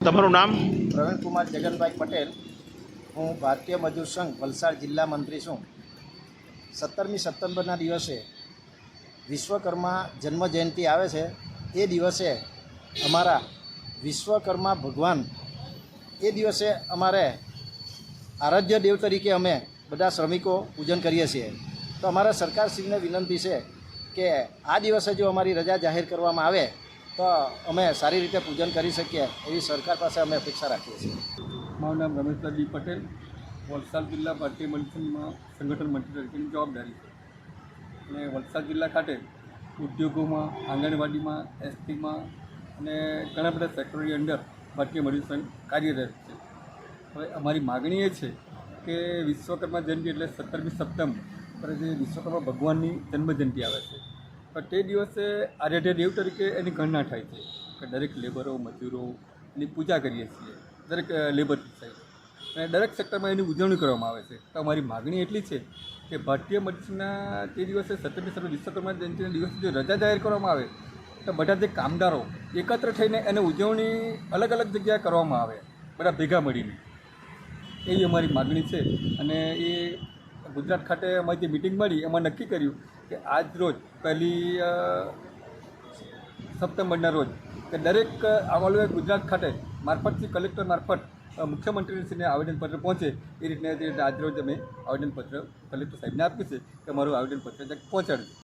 તમારું નામ? પ્રવીણકુમાર જગનભાઈ પટેલ. હું ભારતીય મજૂર સંઘ વલસાડ જિલ્લા મંત્રી છું. સત્તરમી સપ્ટેમ્બરના દિવસે વિશ્વકર્મા જન્મ જયંતિ આવે છે. એ દિવસે અમારા વિશ્વકર્મા ભગવાન, એ દિવસે અમારે આરાધ્ય દેવ તરીકે અમે બધા શ્રમિકો પૂજન કરીએ છીએ. તો અમારા સરકારશ્રીને વિનંતી છે કે આ દિવસે જો અમારી રજા જાહેર કરવામાં આવે તો અમે સારી રીતે પૂજન કરી શકીએ એવી સરકાર પાસે અમે અપેક્ષા રાખીએ છીએ. મારું નામ રમેશભાઈ પટેલ, વલસાડ જિલ્લા ભારતીય મંત્રીમાં સંગઠન મંત્રી તરીકેની જવાબદારી છે. અને વલસાડ જિલ્લા ખાતે ઉદ્યોગોમાં, આંગણવાડીમાં, એસટીમાં અને ઘણા બધા સેક્ટરની અંદર ભારતીય મજૂર સંઘ કાર્યરત છે. હવે અમારી માગણી એ છે કે વિશ્વકર્મા જયંતિ એટલે સત્તરમી સપ્ટેમ્બર પર જે વિશ્વકર્મા ભગવાનની જન્મજયંતિ આવે છે પણ તે દિવસે આર્યઢ દેવ તરીકે એની ગણના થાય છે કે દરેક લેબરો મજૂરો એની પૂજા કરીએ છીએ, દરેક લેબર સાહેબ. અને દરેક સેક્ટરમાં એની ઉજવણી કરવામાં આવે છે. તો અમારી માગણી એટલી છે કે ભારતીય મજૂરના તે દિવસે સત્તરમી સત્તર વિશ્વકર્મા જયંતિના દિવસે જો રજા જાહેર કરવામાં આવે, તો બધા જે કામદારો એકત્ર થઈને એને ઉજવણી અલગ અલગ જગ્યાએ કરવામાં આવે, બધા ભેગા મળીને. એવી અમારી માગણી છે અને એ ગુજરાત ખાતે અમારી જે મિટિંગ મળી, એમાં નક્કી કર્યું કે આજ રોજ, પહેલી સપ્ટેમ્બરના રોજ, કે દરેક આવાલોએ ગુજરાત ખાતે મારફતથી કલેક્ટર મારફત મુખ્યમંત્રીશ્રીને આવેદનપત્ર પહોંચે. એ રીતના આજ રોજ અમે આવેદનપત્ર કલેક્ટર સાહેબને આપ્યું છે કે અમારું આવેદનપત્ર પહોંચાડજો.